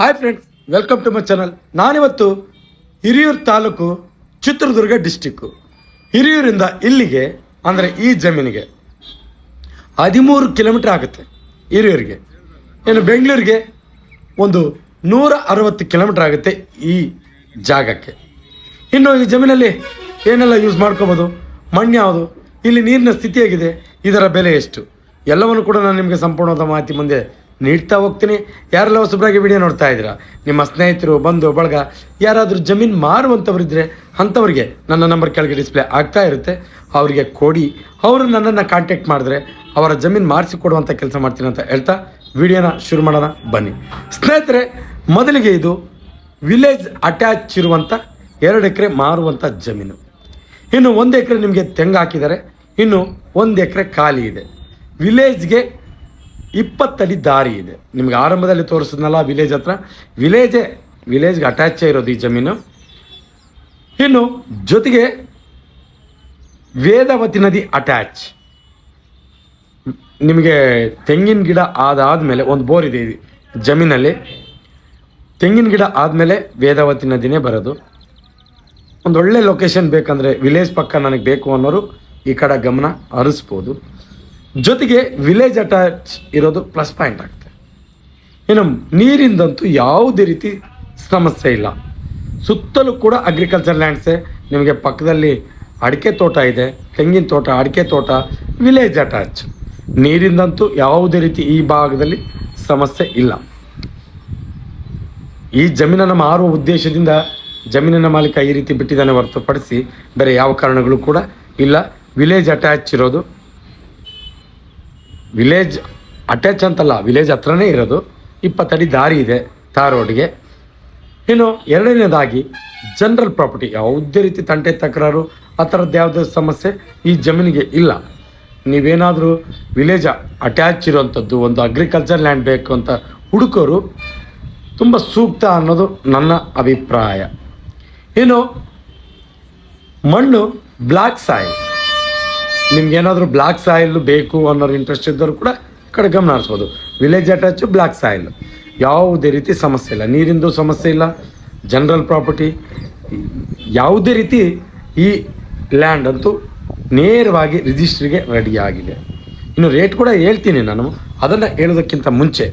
Hi friends welcome to my channel ನಾನಿವತ್ತು Hiriyur taluk Chitradurga district ಹಿರಿಯೂರಿಂದ ಇಲ್ಲಿಗೆ, ಅಂದರೆ ಈ ಜಮೀನಿಗೆ ಹದಿಮೂರು ಕಿಲೋಮೀಟ್ರ್ ಆಗುತ್ತೆ ಹಿರಿಯೂರಿಗೆ. ಇನ್ನು ಬೆಂಗಳೂರಿಗೆ ಒಂದು ನೂರ ಅರವತ್ತು ಕಿಲೋಮೀಟ್ರ್ ಆಗುತ್ತೆ ಈ ಜಾಗಕ್ಕೆ. ಇನ್ನು ಈ ಜಮೀನಲ್ಲಿ ಏನೆಲ್ಲ ಯೂಸ್ ಮಾಡ್ಕೋಬೋದು? ಮಣ್ಣು ಯಾವುದು? ಇಲ್ಲಿ ನೀರಿನ ಸ್ಥಿತಿ ಹೇಗಿದೆ? ಇದರ ಬೆಲೆ ಎಷ್ಟು? ಎಲ್ಲವನ್ನು ಕೂಡ ನಾನು ನಿಮಗೆ ಸಂಪೂರ್ಣವಾದ ಮಾಹಿತಿ ಮುಂದೆ ನೀಡ್ತಾ ಹೋಗ್ತೀನಿ. ಯಾರೆಲ್ಲ ಹೊಸಬ್ರಾಗಿ ವಿಡಿಯೋ ನೋಡ್ತಾ ಇದ್ದೀರಾ? ನಿಮ್ಮ ಸ್ನೇಹಿತರು, ಬಂಧು, ಬಳಗ, ಯಾರಾದರೂ ಜಮೀನು ಮಾರುವಂಥವ್ರಿದ್ದರೆ ಅಂಥವ್ರಿಗೆ ನನ್ನ ನಂಬರ್ ಕೆಳಗೆ ಡಿಸ್ಪ್ಲೇ ಆಗ್ತಾ ಇರುತ್ತೆ. ಅವರಿಗೆ ಕೊಡಿ. ಅವರು ನನ್ನನ್ನು ಕಾಂಟ್ಯಾಕ್ಟ್ ಮಾಡಿದ್ರೆ ಅವರ ಜಮೀನು ಮಾರಿಸಿ ಕೊಡುವಂಥ ಕೆಲಸ ಮಾಡ್ತೀನಿ ಅಂತ ಹೇಳ್ತಾ ವಿಡಿಯೋನ ಶುರು ಮಾಡೋಣ. ಬನ್ನಿ. ಸ್ನೇಹಿತರೆ, ಮೊದಲಿಗೆ ಇದು ವಿಲೇಜ್ ಅಟ್ಯಾಚ್ ಇರುವಂಥ ಎರಡು ಎಕರೆ ಮಾರುವಂಥ ಜಮೀನು. ಇನ್ನು ಒಂದು ಎಕರೆ ನಿಮಗೆ ತೆಂಗು ಹಾಕಿದ್ದಾರೆ. ಇನ್ನು ಒಂದು ಎಕರೆ ಖಾಲಿ ಇದೆ. ವಿಲೇಜ್ಗೆ ಇಪ್ಪತ್ತಡಿ ದಾರಿ ಇದೆ. ನಿಮ್ಗೆ ಆರಂಭದಲ್ಲಿ ತೋರಿಸಿದ್ನಲ್ಲ ವಿಲೇಜ್ ಹತ್ರ? ವಿಲೇಜೇ, ವಿಲೇಜ್ಗೆ ಅಟ್ಯಾಚ್ ಇರೋದು ಈ ಜಮೀನು. ಇನ್ನು ಜೊತೆಗೆ ವೇದಾವತಿ ನದಿ ಅಟ್ಯಾಚ್ ನಿಮಗೆ ತೆಂಗಿನ ಗಿಡ ಆದಾದಮೇಲೆ ಒಂದು ಬೋರ್ ಇದೆ ಜಮೀನಲ್ಲಿ. ತೆಂಗಿನ ಗಿಡ ಆದಮೇಲೆ ವೇದಾವತಿ ನದಿನೇ ಬರೋದು. ಒಂದು ಒಳ್ಳೆ ಲೊಕೇಶನ್ ಬೇಕಂದರೆ ವಿಲೇಜ್ ಪಕ್ಕ ನನಗೆ ಬೇಕು ಅನ್ನೋರು ಈ ಕಡೆ ಗಮನ ಹರಿಸ್ಬೋದು. ಜೊತೆಗೆ ವಿಲೇಜ್ ಅಟ್ಯಾಚ್ ಇರೋದು ಪ್ಲಸ್ ಪಾಯಿಂಟ್ ಆಗುತ್ತೆ ಇನ್ನು ನೀರಿಂದಂತೂ ಯಾವುದೇ ರೀತಿ ಸಮಸ್ಯೆ ಇಲ್ಲ. ಸುತ್ತಲೂ ಕೂಡ ಅಗ್ರಿಕಲ್ಚರ್ ಲ್ಯಾಂಡ್ಸೇ ನಿಮಗೆ ಪಕ್ಕದಲ್ಲಿ ಅಡಿಕೆ ತೋಟ ಇದೆ, ತೆಂಗಿನ ತೋಟ, ಅಡಿಕೆ ತೋಟ ವಿಲೇಜ್ ಅಟ್ಯಾಚ್ ನೀರಿಂದಂತೂ ಯಾವುದೇ ರೀತಿ ಈ ಭಾಗದಲ್ಲಿ ಸಮಸ್ಯೆ ಇಲ್ಲ. ಈ ಜಮೀನನ್ನು ಮಾರುವ ಉದ್ದೇಶದಿಂದ ಜಮೀನಿನ ಮಾಲೀಕ ಈ ರೀತಿ ಬಿಟ್ಟಿದ್ದಾನೆ ಹೊರತುಪಡಿಸಿ ಬೇರೆ ಯಾವ ಕಾರಣಗಳು ಕೂಡ ಇಲ್ಲ. ವಿಲೇಜ್ ಅಟ್ಯಾಚ್ ಇರೋದು ವಿಲೇಜ್ ಅಟ್ಯಾಚ್ ಅಂತಲ್ಲ, ವಿಲೇಜ್ ಹತ್ರನೇ ಇರೋದು. ಇಪ್ಪತ್ತಡಿ ದಾರಿ ಇದೆ ತಾರ್ ರೋಡ್ಗೆ. ಇನ್ನು ಎರಡನೇದಾಗಿ ಜನರಲ್ ಪ್ರಾಪರ್ಟಿ ಯಾವುದೇ ರೀತಿ ತಂಟೆ ತಕರಾರು ಆ ಥರದ್ದು ಯಾವುದೇ ಸಮಸ್ಯೆ ಈ ಜಮೀನಿಗೆ ಇಲ್ಲ. ನೀವೇನಾದರೂ ವಿಲೇಜ ಅಟ್ಯಾಚ್ ಇರುವಂಥದ್ದು, ಒಂದು ಅಗ್ರಿಕಲ್ಚರ್ ಲ್ಯಾಂಡ್ ಬೇಕು ಅಂತ ಹುಡುಕೋರು, ತುಂಬ ಸೂಕ್ತ ಅನ್ನೋದು ನನ್ನ ಅಭಿಪ್ರಾಯ. ಇನ್ನು ಮಣ್ಣು ಬ್ಲ್ಯಾಕ್ ಸಾಯಿಲ್ ನಿಮ್ಗೇನಾದರೂ ಬ್ಲ್ಯಾಕ್ ಸಾಯಿಲ್ ಬೇಕು ಅನ್ನೋರು ಇಂಟ್ರೆಸ್ಟ್ ಇದ್ದವರು ಕೂಡ ಕಡೆ ಗಮನ ಹರಿಸ್ಬೋದು. ವಿಲೇಜ್ ಅಟ್ಯಾಚು ಬ್ಲ್ಯಾಕ್ ಸಾಯಿಲ್ ಯಾವುದೇ ರೀತಿ ಸಮಸ್ಯೆ ಇಲ್ಲ. ನೀರಿಂದು ಸಮಸ್ಯೆ ಇಲ್ಲ. ಜನರಲ್ ಪ್ರಾಪರ್ಟಿ ಯಾವುದೇ ರೀತಿ ಈ ಲ್ಯಾಂಡ್ ಅಂತೂ ನೇರವಾಗಿ ರಿಜಿಸ್ಟ್ರಿಗೆ ರೆಡಿ ಆಗಿದೆ. ಇನ್ನು ರೇಟ್ ಕೂಡ ಹೇಳ್ತೀನಿ ನಾನು. ಅದನ್ನು ಹೇಳೋದಕ್ಕಿಂತ ಮುಂಚೆ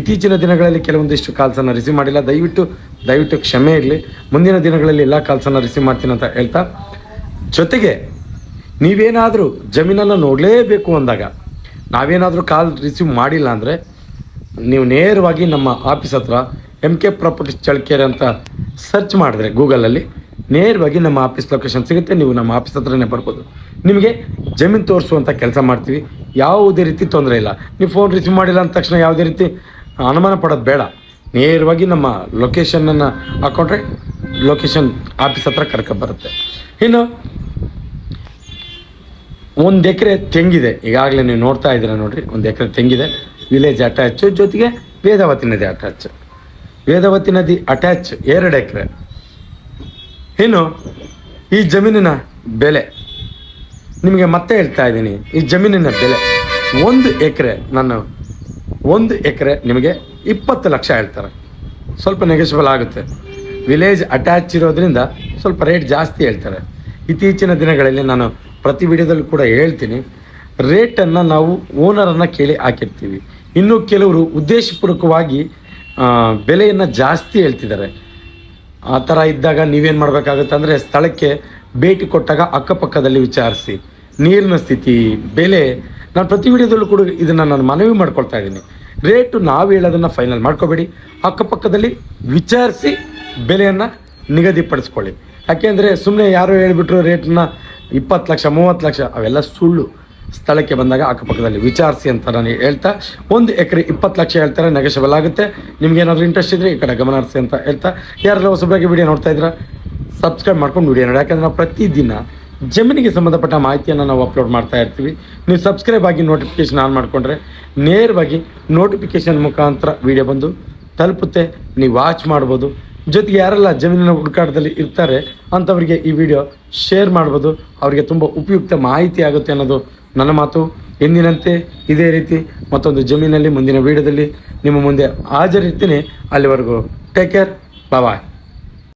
ಇತ್ತೀಚಿನ ದಿನಗಳಲ್ಲಿ ಕೆಲವೊಂದಿಷ್ಟು ಕಾಲ್ಸನ್ನು ರಿಸೀವ್ ಮಾಡಿಲ್ಲ. ದಯವಿಟ್ಟು ದಯವಿಟ್ಟು ಕ್ಷಮೆ ಇರಲಿ. ಮುಂದಿನ ದಿನಗಳಲ್ಲಿ ಎಲ್ಲ ಕಾಲ್ಸನ್ನು ರಿಸೀವ್ ಮಾಡ್ತೀನಿ ಅಂತ ಹೇಳ್ತಾ, ಜೊತೆಗೆ ನೀವೇನಾದರೂ ಜಮೀನನ್ನು ನೋಡಲೇಬೇಕು ಅಂದಾಗ ನಾವೇನಾದರೂ ಕಾಲ್ ರಿಸೀವ್ ಮಾಡಿಲ್ಲ ಅಂದರೆ ನೀವು ನೇರವಾಗಿ ನಮ್ಮ ಆಫೀಸ್ ಹತ್ರ ಎಂ ಕೆ ಪ್ರಾಪರ್ಟೀಸ್ ಚಳ್ಕೆರೆ ಅಂತ ಸರ್ಚ್ ಮಾಡಿದ್ರೆ ಗೂಗಲಲ್ಲಿ ನೇರವಾಗಿ ನಮ್ಮ ಆಫೀಸ್ ಲೊಕೇಶನ್ ಸಿಗುತ್ತೆ, ನೀವು ನಮ್ಮ ಆಫೀಸ್ ಹತ್ರನೇ ಬರ್ಬೋದು. ನಿಮಗೆ ಜಮೀನು ತೋರಿಸುವಂಥ ಕೆಲಸ ಮಾಡ್ತೀವಿ. ಯಾವುದೇ ರೀತಿ ತೊಂದರೆ ಇಲ್ಲ. ನೀವು ಫೋನ್ ರಿಸೀವ್ ಮಾಡಿಲ್ಲ ಅಂದ ತಕ್ಷಣ ಯಾವುದೇ ರೀತಿ ಅನುಮಾನ ಪಡೋದು ಬೇಡ. ನೇರವಾಗಿ ನಮ್ಮ ಲೊಕೇಶನನ್ನು ಹಾಕ್ಕೊಂಡ್ರೆ ಲೊಕೇಶನ್ ಆಫೀಸ್ ಹತ್ರ ಕರ್ಕೊಬರುತ್ತೆ. ಇನ್ನು ಒಂದು ಎಕರೆ ತೆಂಗಿದೆ. ಈಗಾಗಲೇ ನೀವು ನೋಡ್ತಾ ಇದ್ದೀರಾ ನೋಡ್ರಿ, ಒಂದು ಎಕರೆ ತೆಂಗಿದೆ. ವಿಲೇಜ್ ಅಟ್ಯಾಚ್ ಜೊತೆಗೆ ವೇದಾವತಿ ನದಿ ಅಟ್ಯಾಚ್ ವೇದಾವತಿ ನದಿ ಅಟ್ಯಾಚ್ ಎರಡು ಎಕರೆ. ಇನ್ನು ಈ ಜಮೀನಿನ ಬೆಲೆ, ನಿಮಗೆ ಮತ್ತೆ ಹೇಳ್ತಾ ಇದ್ದೀನಿ, ಈ ಜಮೀನಿನ ಬೆಲೆ ಒಂದು ಎಕರೆ, ನಾನು ಒಂದು ಎಕರೆ ನಿಮಗೆ ಇಪ್ಪತ್ತು ಲಕ್ಷ ಹೇಳ್ತಾರೆ. ಸ್ವಲ್ಪ ನೆಗೆಷಬಲ್ ಆಗುತ್ತೆ. ವಿಲೇಜ್ ಅಟ್ಯಾಚ್ ಇರೋದ್ರಿಂದ ಸ್ವಲ್ಪ ರೇಟ್ ಜಾಸ್ತಿ ಹೇಳ್ತಾರೆ. ಇತ್ತೀಚಿನ ದಿನಗಳಲ್ಲಿ ನಾನು ಪ್ರತಿ ವಿಡಿಯೋದಲ್ಲಿ ಕೂಡ ಹೇಳ್ತೀನಿ ರೇಟನ್ನು ನಾವು ಓನರನ್ನು ಕೇಳಿ ಹಾಕಿರ್ತೀವಿ. ಇನ್ನು ಕೆಲವರು ಉದ್ದೇಶಪೂರ್ವಕವಾಗಿ ಬೆಲೆಯನ್ನು ಜಾಸ್ತಿ ಹೇಳ್ತಿದ್ದಾರೆ. ಆ ಥರ ಇದ್ದಾಗ ನೀವೇನು ಮಾಡಬೇಕಾಗುತ್ತೆ ಅಂದರೆ ಸ್ಥಳಕ್ಕೆ ಭೇಟಿ ಕೊಟ್ಟಾಗ ಅಕ್ಕಪಕ್ಕದಲ್ಲಿ ವಿಚಾರಿಸಿ. ನೀರಿನ ಸ್ಥಿತಿ, ಬೆಲೆ, ನಾನು ಪ್ರತಿ ವಿಡಿಯೋದಲ್ಲೂ ಕೂಡ ಇದನ್ನು ನಾನು ಮನವಿ ಮಾಡ್ಕೊಳ್ತಾ ಇದ್ದೀನಿ. ರೇಟು ನಾವು ಹೇಳೋದನ್ನು ಫೈನಲ್ ಮಾಡ್ಕೋಬೇಡಿ. ಅಕ್ಕಪಕ್ಕದಲ್ಲಿ ವಿಚಾರಿಸಿ ಬೆಲೆಯನ್ನು ನಿಗದಿಪಡಿಸ್ಕೊಳ್ಳಿ. ಯಾಕೆಂದರೆ ಸುಮ್ಮನೆ ಯಾರೋ ಹೇಳಿಬಿಟ್ರು ರೇಟನ್ನ ಇಪ್ಪತ್ತು ಲಕ್ಷ, ಮೂವತ್ತು ಲಕ್ಷ, ಅವೆಲ್ಲ ಸುಳ್ಳು. ಸ್ಥಳಕ್ಕೆ ಬಂದಾಗ ಅಕ್ಕಪಕ್ಕದಲ್ಲಿ ವಿಚಾರಿಸಿ ಅಂತ ನಾನು ಹೇಳ್ತಾ, ಒಂದು ಎಕರೆ ಇಪ್ಪತ್ತು ಲಕ್ಷ ಹೇಳ್ತಾರೆ ನೆಗೆಷಬಲ್ ಆಗುತ್ತೆ. ನಿಮ್ಗೇನಾದರೂ ಇಂಟ್ರೆಸ್ಟ್ ಇದ್ದರೆ ಈ ಕಡೆ ಗಮನ ಹರಿಸಿ ಅಂತ ಹೇಳ್ತಾ, ಯಾರೆಲ್ಲ ಹೊಸಬ್ರಾಗಿ ವಿಡಿಯೋ ನೋಡ್ತಾ ಇದ್ದೀರಾ ಸಬ್ಸ್ಕ್ರೈಬ್ ಮಾಡ್ಕೊಂಡು ವಿಡಿಯೋ ನೋಡಿ. ಯಾಕಂದರೆ ನಾವು ಪ್ರತಿದಿನ ಜಮೀನಿಗೆ ಸಂಬಂಧಪಟ್ಟ ಮಾಹಿತಿಯನ್ನು ನಾವು ಅಪ್ಲೋಡ್ ಮಾಡ್ತಾ ಇರ್ತೀವಿ. ನೀವು ಸಬ್ಸ್ಕ್ರೈಬ್ ಆಗಿ ನೋಟಿಫಿಕೇಶನ್ ಆನ್ ಮಾಡಿಕೊಂಡ್ರೆ ನೇರವಾಗಿ ನೋಟಿಫಿಕೇಶನ್ ಮುಖಾಂತರ ವಿಡಿಯೋ ಬಂದು ತಲುಪುತ್ತೆ. ನೀವು ವಾಚ್ ಮಾಡ್ಬೋದು. ಜೊತೆಗೆ ಯಾರೆಲ್ಲ ಜಮೀನಿನ ಹುಡುಕಾಟದಲ್ಲಿ ಇರ್ತಾರೆ ಅಂಥವರಿಗೆ ಈ ವಿಡಿಯೋ ಶೇರ್ ಮಾಡ್ಬೋದು. ಅವರಿಗೆ ತುಂಬ ಉಪಯುಕ್ತ ಮಾಹಿತಿ ಆಗುತ್ತೆ ಅನ್ನೋದು ನನ್ನ ಮಾತು. ಎಂದಿನಂತೆ ಇದೇ ರೀತಿ ಮತ್ತೊಂದು ಜಮೀನಲ್ಲಿ, ಮುಂದಿನ ವಿಡಿಯೋದಲ್ಲಿ ನಿಮ್ಮ ಮುಂದೆ ಹಾಜರಿರ್ತೀನಿ. ಅಲ್ಲಿವರೆಗೂ ಟೇಕ್ ಕೇರ್ ಬಾಯ್